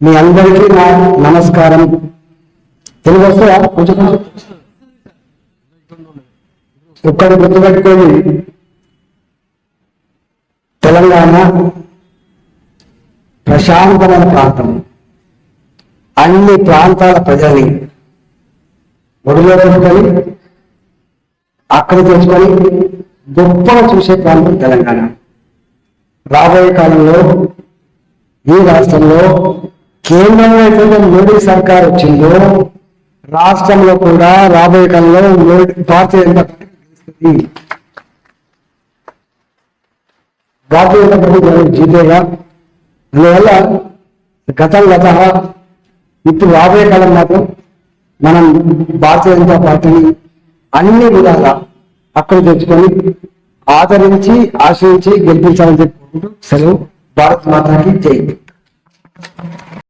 మీ అందరికీ నా నమస్కారం. తెలుగు వస్తుందా కొంచెం కొంచెం ఒక్కటి గుర్తుపెట్టుకొని తెలంగాణ ప్రశాంతమైన ప్రాంతం. అన్ని ప్రాంతాల ప్రజల్ని ఒడిలో పెట్టుకొని అక్కడ తెచ్చుకొని గొప్పగా చూసే ప్రాంతం తెలంగాణ. రాబోయే కాలంలో ఈ రాష్ట్రంలో కేంద్రంలో ఎప్పుడైతే మోడీ సర్కార్ వచ్చిందో రాష్ట్రంలో కూడా రాబోయే కాలంలో మోడీ భారతీయ జనతా పార్టీ గెలుస్తుంది. భారతీయ జనతా పార్టీ జీతేగా అందువల్ల గతం గత ఇప్పుడు రాబోయే కాలం మాత్రం మనం భారతీయ జనతా పార్టీని అన్ని విధాలా అక్కడ తెచ్చుకొని ఆదరించి ఆశ్రయించి గెలిపించాలని చెప్పుకుంటూ సెలవు. భారత్ మాతాకి జై